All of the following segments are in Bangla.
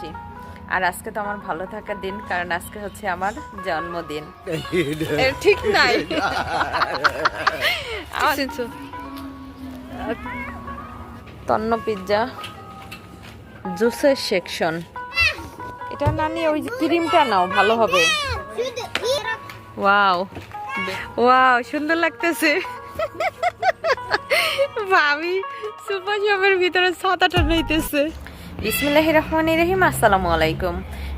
জি। আর আজকে তো আমার ভালো থাকার দিন কারণ আজকে হচ্ছে আমার জন্মদিন। ঠিক নাই। তন্ন পিৎজা জুসের সেকশন এটা না নিয়ে ওই যে ক্রিমটা নাও ভালো হবে। ওয়াও ওয়াও সুন্দর লাগতেছে। ভাবি সুপার শপের ভিতরে ছাতাটা নিতেছে বিসমিল্লাহির রহমানির রহিম আসসালামু আলাইকুম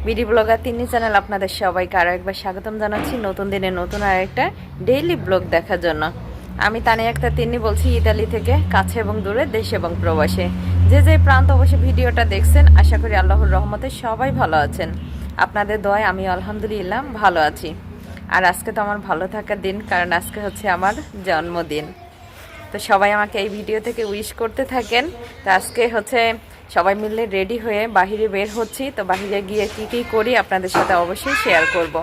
বিডি ব্লগার তিনি চ্যানেল আপনাদের সবাইকে আরও একবার স্বাগতম জানাচ্ছি নতুন দিনে নতুন আর একটা ডেইলি ব্লগ দেখার জন্য। আমি তানি একটা তিনি বলছি ইতালি থেকে কাছে এবং দূরে, দেশ এবং প্রবাসে। যে যে প্রান্ত অবশ্যই ভিডিওটা দেখছেন, আশা করি আল্লাহর রহমতে সবাই ভালো আছেন। আপনাদের দয় আমি আলহামদুলিল্লাহ ভালো আছি। আর আজকে তো আমার ভালো থাকার দিন, কারণ আজকে হচ্ছে আমার জন্মদিন। তো সবাই আমাকে এই ভিডিও থেকে উইশ করতে থাকেন। তো আজকে হচ্ছে সবাই মিলে রেডি হয়ে বাহিরে বের হচ্ছি। তো বাহিরে গিয়ে কি কি করি আপনাদের সাথে অবশ্যই শেয়ার করব।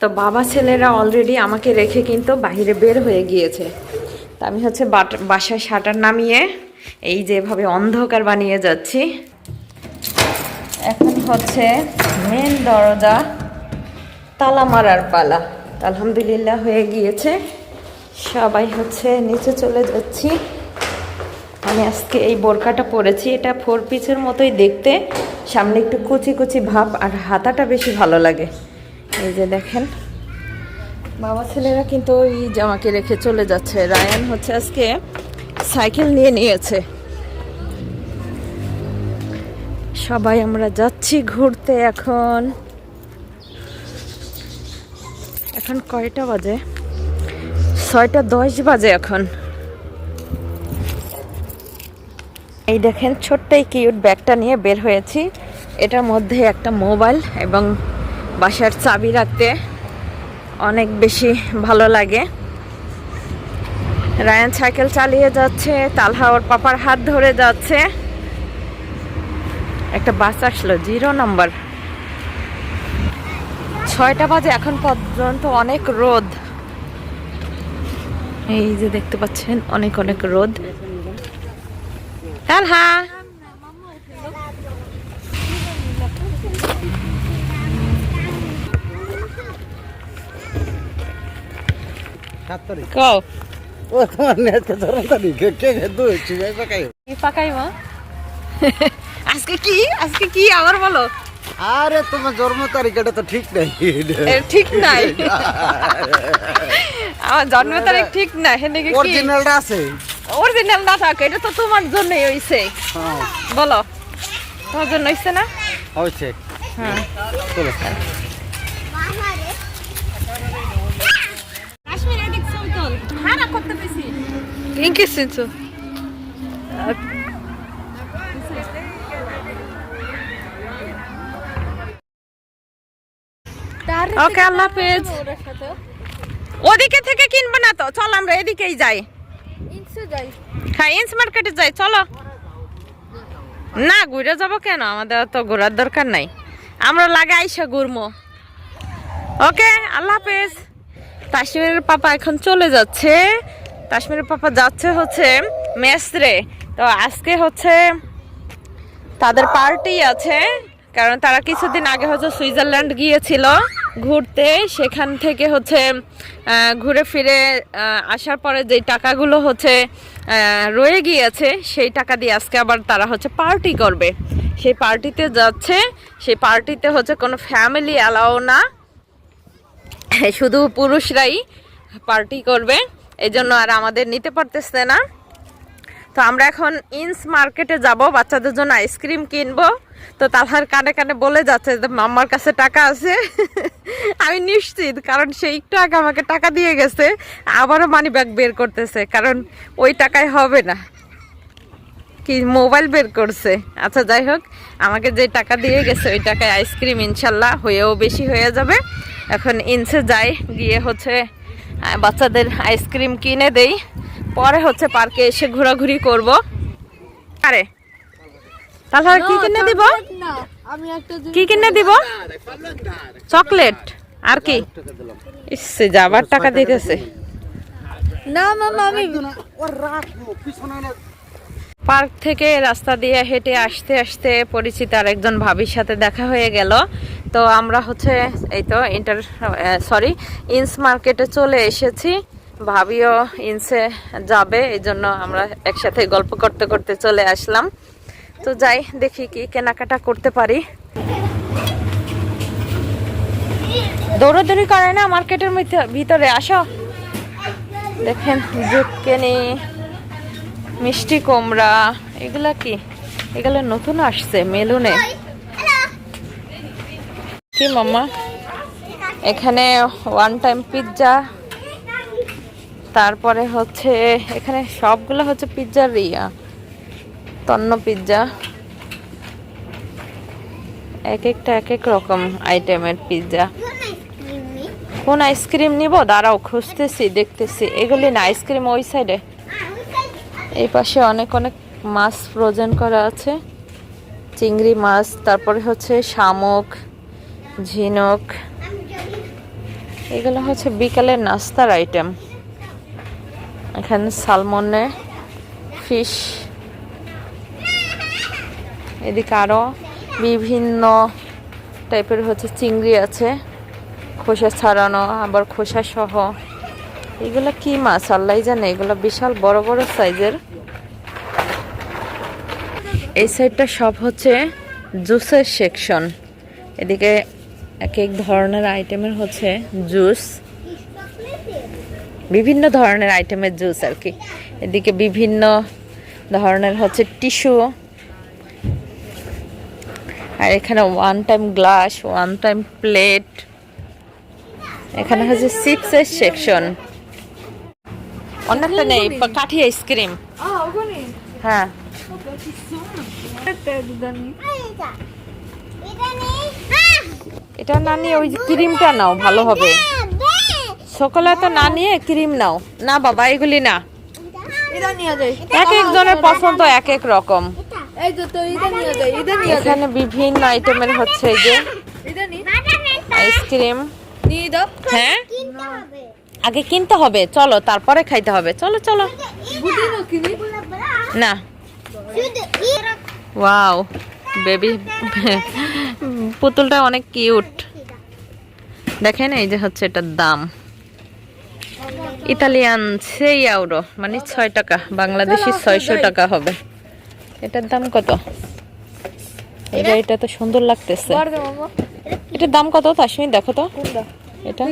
তো বাবা ছেলেরা অলরেডি আমাকে রেখে কিন্তু বাহিরে বের হয়ে গিয়েছে। তো আমি হচ্ছে বাসায় শাটার নামিয়ে এই যেভাবে অন্ধকার বানিয়ে যাচ্ছি। এখন হচ্ছে মেন দরজা, তালা মারার পালা। আলহামদুলিল্লাহ হয়ে গিয়েছে। সবাই হচ্ছে নিচে চলে যাচ্ছি। আমি আজকে এই বোরকাটা পরেছি, এটা ফোর পিসের মতোই দেখতে। সামনে একটু কুচি কুচি ভাব আর হাতাটা বেশি ভালো লাগে। এই যে দেখেন বাবা ছেলেরা কিন্তু ওই জামাকে রেখে চলে যাচ্ছে। রায়ান হচ্ছে আজকে সাইকেল নিয়ে নিয়েছে। সবাই আমরা যাচ্ছি ঘুরতে এখন। এখন কয়টা বাজে? ছয়টা দশ বাজে এখন। এই দেখেন, ছোট্ট এই কিউট ব্যাগটা নিয়ে বের হয়েছি। এটার মধ্যে একটা মোবাইল এবং বাসার চাবি রাখতে অনেক বেশি ভালো লাগে। রায়ান সাইকেল চালিয়ে যাচ্ছে তালহা ওর পাপার হাত ধরে যাচ্ছে। একটা বাস আসলো, জিরো নাম্বার। ছয়টা বাজে এখন পর্যন্ত অনেক রোদ। এই যে দেখতে পাচ্ছেন, অনেক অনেক রোদ। পাকাই কি পাকাই মা আজকে কি? আজকে কি? আবার বলো। আরে তোমার জন্ম তারিখ এটা তো ঠিক নাই। ঠিক নাই। আমার জন্ম তারিখ ঠিক না হেনে কি? অরিজিনালটা আছে। অরিজিনাল না থাকে এটা তো তোমার জন্যই হইছে। হ্যাঁ। বলো তোমার জন্য হইছে না? হয়েছে হ্যাঁ। চলো? ওকে আল্লাহ হাফেজ। ওদিকে থেকে কিনবো না তো চল আমরা এদিকেই যাই। হ্যাঁ ইন্স মার্কেটে যাই, চলো। না, ঘুরে যাব কেন? আমাদের তো ঘোরার দরকার নাই। আমরা লাগে আইসা ঘুরমো। ওকে, আল্লাহ হাফেজ। তাসমিরের পাপা এখন চলে যাচ্ছে। তাসমিরের পাপা যাচ্ছে হচ্ছে মেসরে। তো আজকে হচ্ছে তাদের পার্টি আছে, কারণ তারা কিছুদিন আগে হচ্ছে সুইজারল্যান্ড গিয়েছিল। ঘুরতে, সেখান থেকে হচ্ছে ঘুরে ফিরে আসার পরে যে টাকাগুলো হচ্ছে রয়ে গিয়েছে, সেই টাকা দিয়ে আজকে আবার তারা হচ্ছে পার্টি করবে। সেই পার্টিতে যাচ্ছে, সেই পার্টিতে হচ্ছে কোনো ফ্যামিলি অ্যালাও না। শুধু পুরুষরাই পার্টি করবে এই জন্য আর আমাদের নিতে পারতেছে না। তো আমরা এখন ইন্স মার্কেটে যাব, বাচ্চাদের জন্য আইসক্রিম কিনবো। তো তালহার কানে কানে বলে যাচ্ছে যে, মাম্মার কাছে টাকা আছে। আমি নিশ্চিত, কারণ সে একটু আগে আমাকে টাকা দিয়ে গেছে, আবারও মানি ব্যাগ বের করতেছে, কারণ ওই টাকায় হবে না। কি মোবাইল বের করছে। আচ্ছা যাই হোক, আমাকে যে টাকা দিয়ে গেছে, ওই টাকায় আইসক্রিম ইনশাল্লাহ হয়েও বেশি হয়ে যাবে। এখন ইনসে যাই, গিয়ে হচ্ছে বাচ্চাদের আইসক্রিম কিনে দেই। পরে হচ্ছে পার্কে এসে ঘোরাঘুরি করব। আরে তাহলে কি কিনে দিব? আমি কি কিনে দিব? চকলেট। আর কি? ইসে যাবার টাকা দিতেছে। মামা আমি না পার্ক থেকে রাস্তা দিয়ে হেঁটে আসতে আসতে পরিচিত আর একজন ভাবির সাথে দেখা হয়ে গেল। তো আমরা হচ্ছে এই তো ইন্টার সরি ইন্স মার্কেটে চলে এসেছি। ভাবিও ইনসে যাবে এই জন্য আমরা একসাথে গল্প করতে করতে চলে আসলাম। তো যাই, দেখি কি কেনাকাটা করতে পারি। দৌড়াদৌড়ি করে না মার্কেটের ভিতরে, আসো। দেখেন জুটকেনি, মিষ্টি কুমড়া, এগুলা কি? এগুলো নতুন আসছে, মেলুনে। কি মাম্মা? এখানে ওয়ান টাইম পিৎজা তারপরে হচ্ছে এখানে সবগুলো হচ্ছে পিৎজার রিয়া তন্ন পিৎজা এক একটা এক এক রকম আইটেমের পিৎজা কোন আইসক্রিম নিব? দাঁড়াও, খুঁজতেছি, দেখতেছি। এগুলি না আইসক্রিম ওই সাইডে এই পাশে অনেক অনেক মাছ ফ্রোজেন করা আছে। চিংড়ি মাছ, তারপরে হচ্ছে শামুক, ঝিনুক। এগুলো হচ্ছে বিকালের নাস্তার আইটেম এখানে সালমনে ফিশ। এদিকে আরও বিভিন্ন টাইপের হচ্ছে চিংড়ি আছে, খোসা ছাড়ানো, আবার খোসা সহ। এগুলো কি মাছ? আল্লাহ জানে, এগুলো বিশাল বড় বড় সাইজের। এই সাইডটা সব হচ্ছে জুসের সেকশন। এদিকে এক এক ধরনের আইটেমের হচ্ছে জুস। বিভিন্ন ধরনের আইটেমের জুস আর কি। এদিকে বিভিন্ন ধরনের হচ্ছে টিস্যু। আর এখানে one time glass one time plate এখানে হচ্ছে চিপসের সেকশন অন্যটা নেই, কাঠি আইসক্রিম। হ্যাঁ। এটা না নিয়ে ওই ক্রিমটা নাও, ভালো হবে। সকালে তো না নিয়ে ক্রিম নাও। না বাবা এগুলি না। এক এক পছন্দ এক এক রকম। এখানে বিভিন্ন আইটেমের হচ্ছে যে আইসক্রিম হ্যাঁ? আগে কিনতে হবে চলো তারপরে খাইতে হবে। চলো চলো। না। ওয়াও বেবি পুতুলটা অনেক কিউট। দেখেন এই যে হচ্ছে এটার দাম। ইতালিয়ান সেই আউরো মানে ছয় টাকা বাংলাদেশি ছয়শো টাকা হবে। এটার দাম কত? এবার এটা তো সুন্দর লাগতেছে। এটার দাম কত তাসমি দেখো তো। এটা?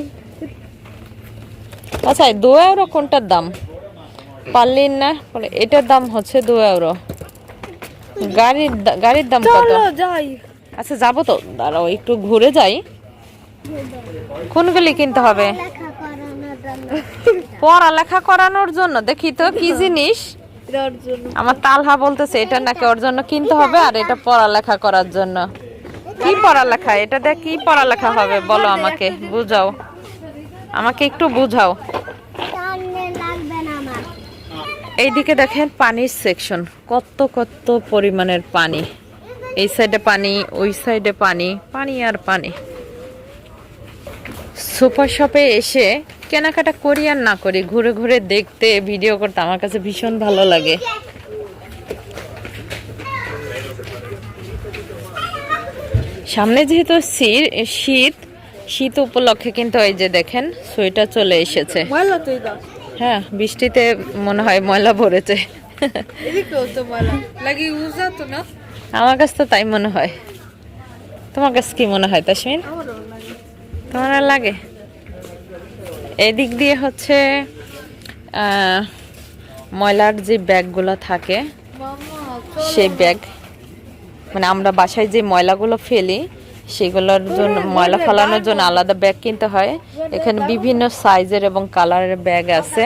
আচ্ছা দু আউরো কোনটার দাম? পারলিন না বলে এটার দাম হচ্ছে দু আউরো গাড়ির গাড়ির দাম কত? আচ্ছা যাব তো। দাঁড়াও একটু ঘুরে যাই। কোনগুলি কিনতে হবে? পড়ালেখা করানোর জন্য দেখি তো কি জিনিস? আমার তালহা বলতেছে এটা নাকি ওর জন্য কিনতে হবে আর এটা পড়ালেখা করার জন্য। কি পড়ালেখা? এটা দেখ কি পড়ালেখা হবে? বলো আমাকে বুঝাও। আমাকে একটু বুঝাও। এইদিকে দেখেন পানির সেকশন কত কত পরিমাণের পানি। এই সাইডে পানি ওই সাইডে পানি পানি আর পানি। সুপার শপে এসে কেনাকাটা করি আর না করি ঘুরে ঘুরে দেখতে ভিডিও করতে আমার কাছে ভীষণ ভালো লাগে। সামনে যেহেতু শীত শীত শীত উপলক্ষে কিন্তু এই যে দেখেন সোয়েটার চলে এসেছে। হ্যাঁ বৃষ্টিতে মনে হয় ময়লা ভরেছে। আমার কাছে তো তাই মনে হয়। তোমার কাছে কি মনে হয় তাসমিন? তোমার আর লাগে? এদিক দিয়ে হচ্ছে ময়লার যে ব্যাগগুলো থাকে, সেই ব্যাগ মানে আমরা বাসায় যে ময়লাগুলো ফেলি, সেগুলোর জন্য, ময়লা ফেলানোর জন্য আলাদা ব্যাগ কিনতে হয়। এখানে বিভিন্ন সাইজের এবং কালারের ব্যাগ আছে।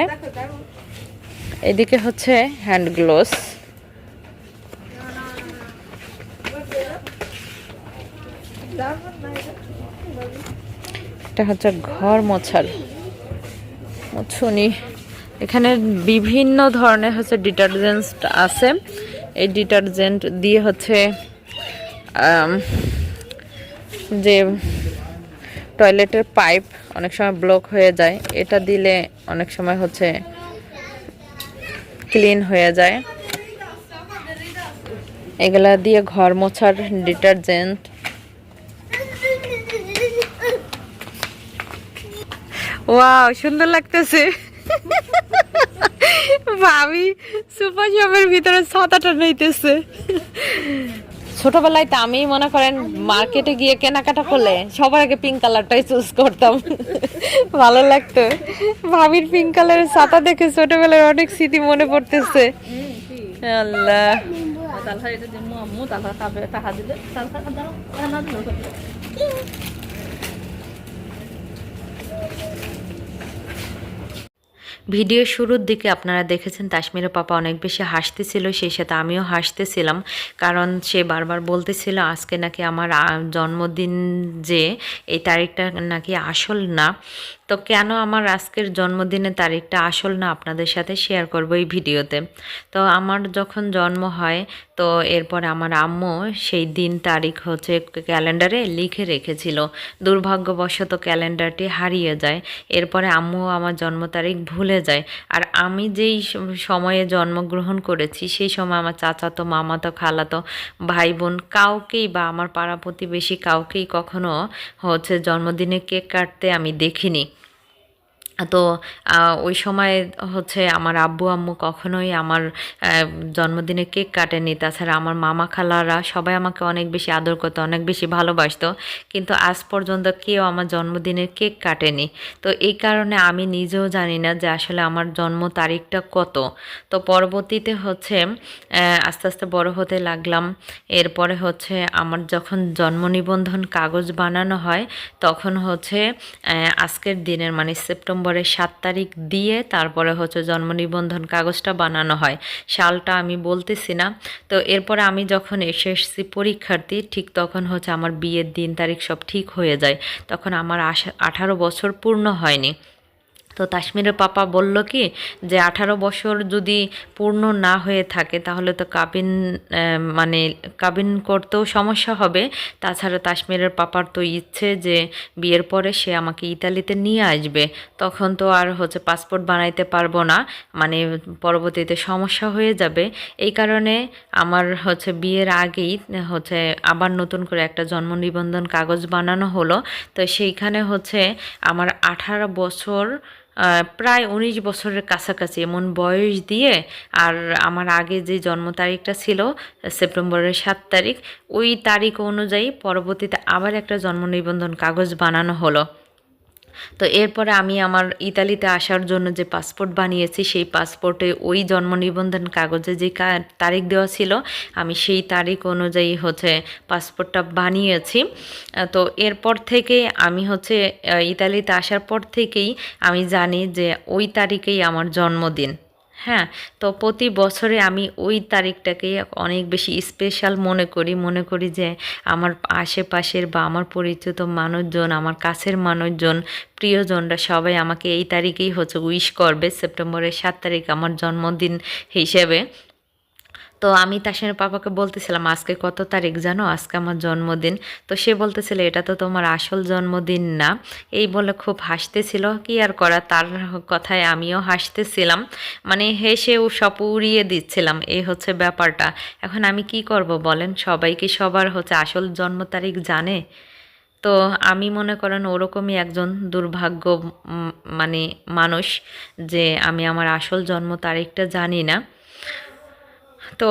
এদিকে হচ্ছে হ্যান্ড গ্লোভস। এটা হচ্ছে ঘর মোছার। মুছুনি এখানে বিভিন্ন ধরনের হচ্ছে ডিটারজেন্ট আছে। এই ডিটারজেন্ট দিয়ে হচ্ছে যে টয়লেটের পাইপ অনেক সময় ব্লক হয়ে যায়, এটা দিলে অনেক সময় হচ্ছে ক্লিন হয়ে যায়। এগুলা দিয়ে ঘর মোছার ডিটারজেন্ট ওয়াও সুন্দর লাগতেছে। ভাবি সুপার শপের ভিতরে ছাতাটা নিতেছে। ছোটবেলায় তো আমি মনে করেন মার্কেটে গিয়ে কেনাকাটা করলে সবার আগে পিঙ্ক কালারটাই চুজ করতাম। ভালো লাগতো। ভাবির পিঙ্ক কালারের ছাতা দেখে ছোটবেলার অনেক স্মৃতি মনে পড়তেছে। আল্লাহ তালহা এটা যে আম্মু তালহা খাবে টাকা দিলে তালহা দাও না দিল ভিডিও শুরুর দিকে আপনারা দেখেছেন তাসমিরের পাপা অনেক বেশি হাসতেছিল, সেই সাথে আমিও হাসতেছিলাম। কারণ সে বারবার বলতেছিল, আজকে নাকি আমার জন্মদিন যে, এই তারিখটা নাকি আসল না। তো কেন আমার আজকের জন্মদিনের তারিখটা আসল না আপনাদের সাথে শেয়ার করব এই ভিডিওতে? তো আমার যখন জন্ম হয়, তো এরপর আমার আম্মু সেই দিন তারিখ হচ্ছে ক্যালেন্ডারে লিখে রেখেছিল। দুর্ভাগ্যবশত ক্যালেন্ডারটি হারিয়ে যায়, এরপরে আম্মু আমার জন্ম তারিখ ভুলে যায়। আর আমি যেই সময়ে জন্মগ্রহণ করেছি, সেই সময় আমার চাচাতো, মামাতো, খালাতো ভাই বোন কাউকেই বা আমার পাড়া প্রতিবেশী কাউকেই কখনো হচ্ছে জন্মদিনে কেক কাটতে আমি দেখিনি। তো ওই সময় হচ্ছে আমার আব্বু, আম্মু কখনোই আমার জন্মদিনে কেক কাটেনি তাছাড়া আমার মামা খালারা সবাই আমাকে অনেক বেশি আদর করতো, অনেক বেশি ভালোবাসতো। কিন্তু আজ পর্যন্ত কেউ আমার জন্মদিনের কেক কাটেনি। তো এই কারণে আমি নিজেও জানি না যে আসলে আমার জন্ম তারিখটা কত। তো পরবর্তীতে হচ্ছে আস্তে আস্তে বড় হতে লাগলাম। এরপরে হচ্ছে আমার যখন জন্ম নিবন্ধন কাগজ বানানো হয়, তখন হচ্ছে আজকের দিনের মানে সেপ্টেম্বরের সাত তারিখ দিয়ে তারপরে হচ্ছে জন্ম নিবন্ধন কাগজটা বানানো হয়। সালটা আমি বলতেছি না। তো এরপরে আমি যখন এসেছি পরীক্ষার্থী, ঠিক তখন হচ্ছে আমার বিয়ের দিন তারিখ সব ঠিক হয়ে যায়। তখন আমার আশা আঠারো বছর পূর্ণ হয়নি। তো তাসমিরের পাপা বলল কি যে, আঠারো বছর যদি পূর্ণ না হয়ে থাকে, তাহলে তো কাবিন মানে কাবিন করতেও সমস্যা হবে। তাছাড়া তাসমিরের পাপার তো ইচ্ছে যে, বিয়ের পরে সে আমাকে ইতালিতে নিয়ে আসবে। তখন তো আর হচ্ছে পাসপোর্ট বানাইতে পারব না মানে পরবর্তীতে সমস্যা হয়ে যাবে। এই কারণে আমার হচ্ছে বিয়ের আগেই হচ্ছে আবার নতুন করে একটা জন্ম নিবন্ধন কাগজ বানানো হলো। তো সেইখানে হচ্ছে আমার আঠারো বছর প্রায় উনিশ বছরের কাছাকাছি, এমন বয়স দিয়ে। আর আমার আগে যে জন্ম তারিখটা ছিল, সেপ্টেম্বরের সাত তারিখ, ওই তারিখ অনুযায়ী পরবর্তীতে আবার একটা জন্ম নিবন্ধন কাগজ বানানো হলো। তো এরপরে আমি আমার ইতালিতে আসার জন্য যে পাসপোর্ট বানিয়েছি, সেই পাসপোর্টে ওই জন্ম নিবন্ধন কাগজে যে তারিখ দেওয়া ছিল, আমি সেই তারিখ অনুযায়ী হচ্ছে পাসপোর্টটা বানিয়েছি। তো এরপর থেকে আমি হচ্ছে ইতালিতে আসার পর থেকেই আমি জানি যে ওই তারিখেই আমার জন্মদিন। হ্যাঁ তো প্রতি বছরে আমি ওই তারিখটাকেই অনেক বেশি স্পেশাল মনে করি। মনে করি যে আমার আশেপাশের বা আমার পরিচিত মানুষজন, আমার কাছের মানুষজন, প্রিয়জনরা সবাই আমাকে এই তারিখেই হচ্ছে উইশ করবে সেপ্টেম্বরের সাত তারিখ আমার জন্মদিন হিসেবে। তো আমি তার তাসের পাপাকে বলতেছিলাম, আজকে কত তারিখ জানো? আজকে আমার জন্মদিন। তো সে বলতেছিল, এটা তো তোমার আসল জন্মদিন না। এই বলে খুব হাসতেছিল। কি আর করা তার কথায় আমিও হাসতেছিলাম। মানে হেসে ও সব উড়িয়ে দিচ্ছিলাম, এই হচ্ছে ব্যাপারটা। এখন আমি কি করব বলেন? সবাই কি সবার হচ্ছে আসল জন্ম তারিখ জানে? তো আমি মনে করেন ওরকমই একজন দুর্ভাগ্য মানে মানুষ যে আমি আমার আসল জন্ম তারিখটা জানি না। তো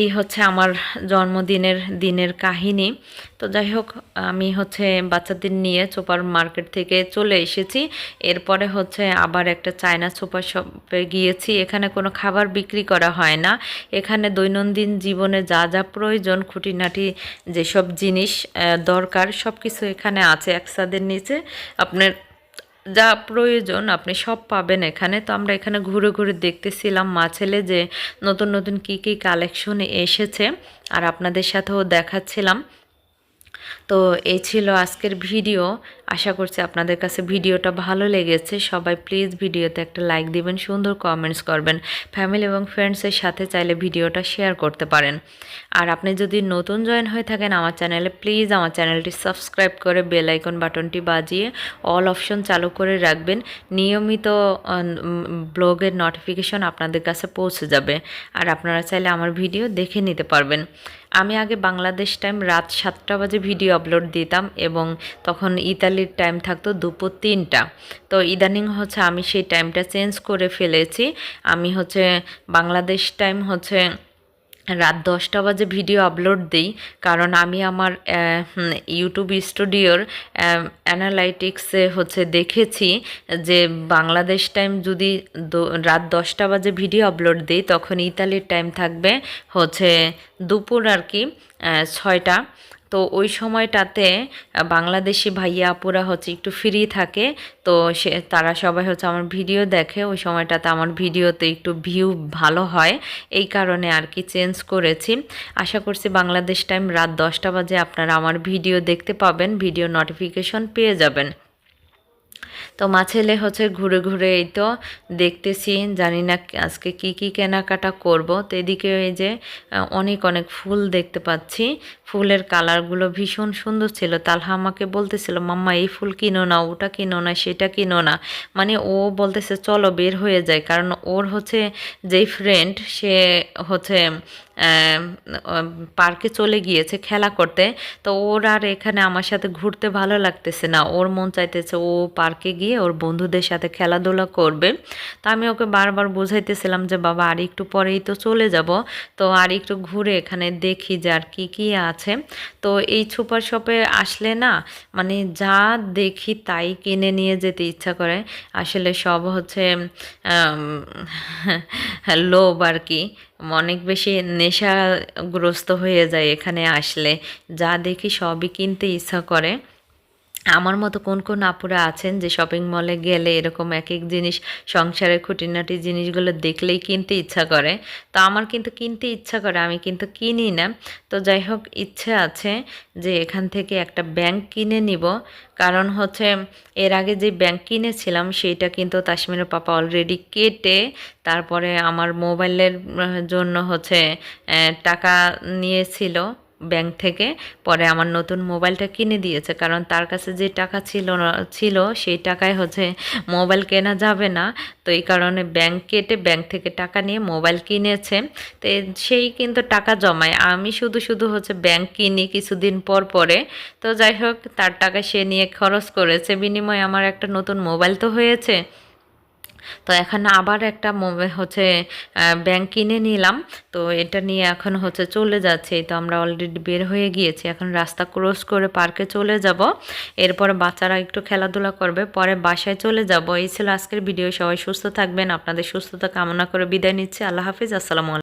এই হচ্ছে আমার জন্মদিনের দিনের কাহিনী। তো যাই হোক, আমি হচ্ছে বাচ্চাদের নিয়ে সুপার মার্কেট থেকে চলে এসেছি। এরপরে হচ্ছে আবার একটা চায়না সুপার শপে গিয়েছি। এখানে কোনো খাবার বিক্রি করা হয় না। এখানে দৈনন্দিন জীবনে যা যা প্রয়োজন, খুঁটিনাটি যেসব জিনিস দরকার সব কিছু এখানে আছে। একসাদের নিচে আপনার যা প্রয়োজন আপনি সব পাবেন এখানে। তো আমরা এখানে ঘুরে ঘুরে দেখতেছিলাম মা ছেলে যে নতুন নতুন কি কি কালেকশন এসেছে। আর আপনাদের সাথেও দেখাচ্ছিলাম। তো এই ছিল আজকের ভিডিও। আশা করছি আপনাদের কাছে ভিডিওটা ভালো লেগেছে। সবাই প্লিজ ভিডিওতে একটা লাইক দিবেন, সুন্দর কমেন্টস করবেন। ফ্যামিলি এবং ফ্রেন্ডসের সাথে চাইলে ভিডিওটা শেয়ার করতে পারেন। আর আপনি যদি নতুন জয়েন হয়ে থাকেন আমার চ্যানেলে প্লিজ আমার চ্যানেলটি সাবস্ক্রাইব করে বেল আইকন বাটনটি বাজিয়ে অল অপশন চালু করে রাখবেন। নিয়মিত ব্লগের নোটিফিকেশন আপনাদের কাছে পৌঁছে যাবে। আর আপনারা চাইলে আমার ভিডিও দেখে নিতে পারবেন। আমি আগে বাংলাদেশ টাইম রাত সাতটা বাজে ভিডিও আপলোড দিতাম এবং তখন ইতালির টাইম থাকতো দুপুর তিনটা। তো ইদানিং হচ্ছে আমি সেই টাইমটা চেঞ্জ করে ফেলেছি। আমি হচ্ছে বাংলাদেশ টাইম হচ্ছে রাত দশটা বাজে ভিডিও আপলোড দিই, কারণ আমি আমার ইউটিউব স্টুডিওর অ্যানালাইটিক্সে হচ্ছে দেখেছি যে বাংলাদেশ টাইম যদি রাত দশটা বাজে ভিডিও আপলোড দিই, তখন ইতালির টাইম থাকবে হচ্ছে দুপুর আর কি ছয়টা। তো ওই সময়টাতে বাংলাদেশি ভাইয়া আপুরা হচ্ছে একটু ফ্রি থাকে। তো সে, তারা সবাই হচ্ছে আমার ভিডিও দেখে। ওই সময়টাতে আমার ভিডিওতে একটু ভিউ ভালো হয়। এই কারণে আর কি চেঞ্জ করেছি। আশা করছি বাংলাদেশ টাইম রাত দশটা বাজে আপনারা আমার ভিডিও দেখতে পাবেন। ভিডিও নোটিফিকেশন পেয়ে যাবেন। তো মা ছেলে হচ্ছে ঘুরে ঘুরে এই তো দেখতেছি, জানি না আজকে কি কি কেনাকাটা করব। তো এদিকে এই যে অনেক অনেক ফুল দেখতে পাচ্ছি। ফুলের কালারগুলো ভীষণ সুন্দর ছিল। তালহা আমাকে বলতেছিল, মাম্মা, এই ফুল কিনো না, ওটা কিনো না, সেটা কিনো না। মানে ও বলতেছে, চলো, বের হয়ে যায় কারণ ওর হচ্ছে যেই ফ্রেন্ড সে হচ্ছে পার্কে চলে গিয়েছে খেলা করতে। তো ওর আর এখানে আমার সাথে ঘুরতে ভালো লাগতেছে না। ওর মন চাইতেছে ও পার্কে গিয়ে ওর বন্ধুদের সাথে খেলাধুলা করবে। তো আমি ওকে বারবার বুঝাইতেছিলাম যে, বাবা, আর একটু পরেই তো চলে যাব। তো আর একটু ঘুরে এখানে দেখি যে আর কি কি আছে। তো এই সুপার শপে আসলে না মানে যা দেখি তাই কিনে নিয়ে যেতে ইচ্ছা করে। আসলে সব হচ্ছে লোভ আর কি। অনেক বেশি নেশাগ্রস্ত হয়ে যায় এখানে আসলে। যা দেখি সবই কিনতে ইচ্ছা করে। আমার মতো কোন কোন আপুরা আছেন যে শপিং মলে গেলে এরকম এক এক জিনিস, সংসারের খুঁটিনাটি জিনিসগুলো দেখলেই কিনতে ইচ্ছা করে। তো আমার কিন্তু কিনতে ইচ্ছা করে, আমি কিন্তু কিনি না। তো যাই হোক, ইচ্ছে আছে যে এখান থেকে একটা ব্যাংক কিনে নিব। কারণ হচ্ছে এর আগে যে ব্যাংক কিনেছিলাম, সেইটা কিন্তু তাসমিরের পাপা অলরেডি কেটে, তারপরে আমার মোবাইলের জন্য হচ্ছে টাকা নিয়েছিল। ব্যাংক থেকে, পরে আমার নতুন মোবাইলটা কিনে দিয়েছে। কারণ তার কাছে যে টাকা ছিল ছিল, সেই টাকায় হচ্ছে মোবাইল কেনা যাবে না। তো এই কারণে ব্যাংক কেটে ব্যাংক থেকে টাকা নিয়ে মোবাইল কিনেছে। তো সেই কিন্তু টাকা জমায়। আমি শুধু শুধু হচ্ছে ব্যাংক কিনি কিছুদিন পর পরে। তো যাই হোক, তার টাকা সে নিয়ে খরচ করেছে। বিনিময়ে আমার একটা নতুন মোবাইল তো হয়েছে। তো এখন আবার একটা হচ্ছে ব্যাংক কিনে নিলাম। তো এটা নিয়ে এখন হচ্ছে চলে যাচ্ছে। তো আমরা অলরেডি বের হয়ে গিয়েছি। এখন রাস্তা ক্রস করে পার্কে চলে যাব। এরপর বাচ্চারা একটু খেলাধুলা করবে। পরে বাসায় চলে যাব। এই ছিল আজকের ভিডিও সবাই সুস্থ থাকবেন। আপনাদের সুস্থতা কামনা করে বিদায় নিচ্ছি। আল্লাহ হাফিজ। আসসালামু